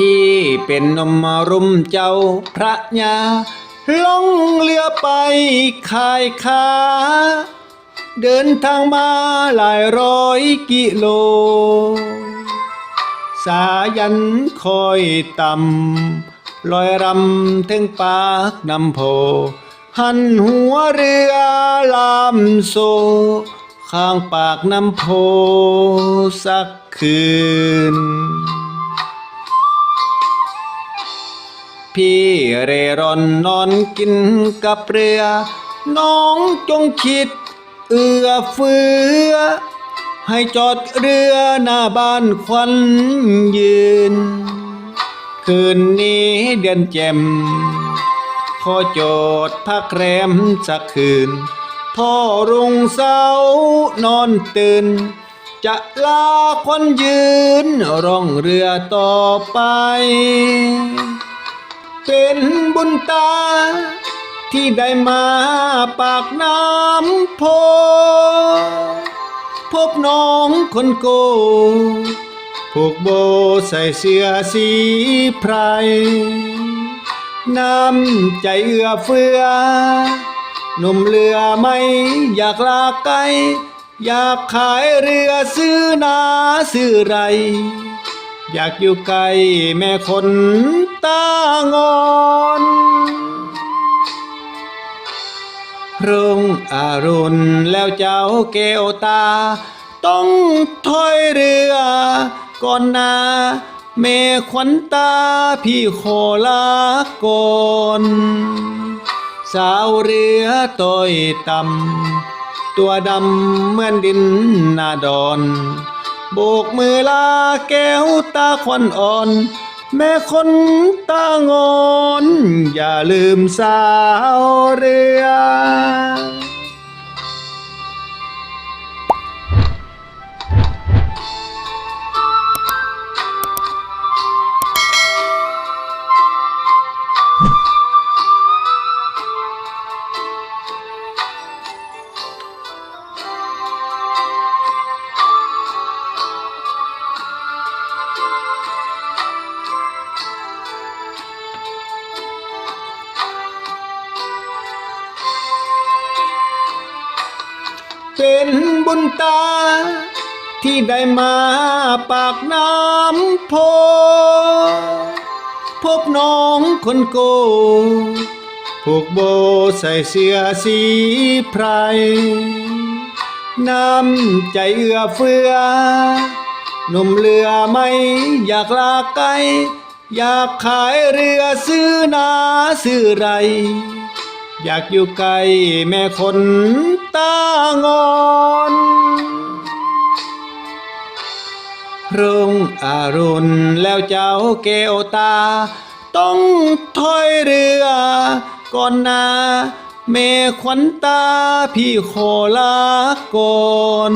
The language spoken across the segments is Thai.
พี่เป็นนมรุมเจ้าพระยาล่องเรือไปขายค้า เดินทางมาหลายร้อยกิโล สายันคอยต่ำลอยรำถึงปากน้ำโพ หันหัวเรือลามโซ ข้างปากน้ำโพสักคืน พี่เรร่อนนอนกินกับเรือ น้องจงคิด เอื้อเฟื้อ ให้จอดเรือหน้าบ้านควันยืน คืนนี้เดือนแจ่มขอโจทย์พักแรมสักคืน พ่อรุงเสานอนตื่น จะลาควันยืน ร่องเรือต่อไป เป็นบุญตา ที่ได้มาปากน้ำโพ พบน้องคนโกผูกโบใส่เสื้อสีไพรน้ำใจเอื้อเฟื้อหนุ่มเรือไม่อยากลาไกล อยากขายเรือซื้อนาซื้อไร อยากอยู่ใกลแม่คน ตางอนรุ่งอรุณแล้วเจ้าเกวตา ต้องถอยเรือ ก่อนนาเมขวัญตาพี่โคลาก่อนสาวเรือต้อยต่ำตัวดำเหมือนดินนาดอนโบกมือลาแก้วตาควันอ่อน แม่คนตางอน อย่าลืมสาวเรื เป็นบุญตา ที่ได้มาปากน้ำโพ พบน้องคนโกผูกโบใส่เสื้อสีไพรน้ำใจเอื้อเฟื้อหนุ่มเรือไม่อยากลาไกล อยากขายเรือซื้อนาซื้อไร อยากอยู่ใกล้แม่คนตางอนรุ่งอรุณแล้วเจ้าเกวตา ต้องถอยเรือ ก่อนนาเมขวัญตาพี่โคลาก่อน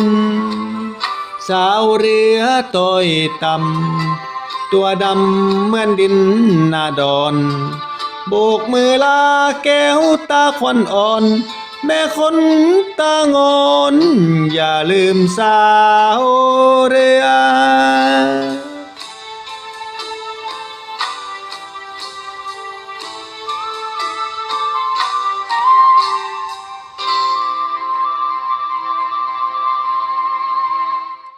สาวเรือต้อยต่ำตัวดำเหมือนดินนาดอน โบกมือลาแก้วตาควันอ่อน แม่คนตางอน อย่าลืมสาวเรือ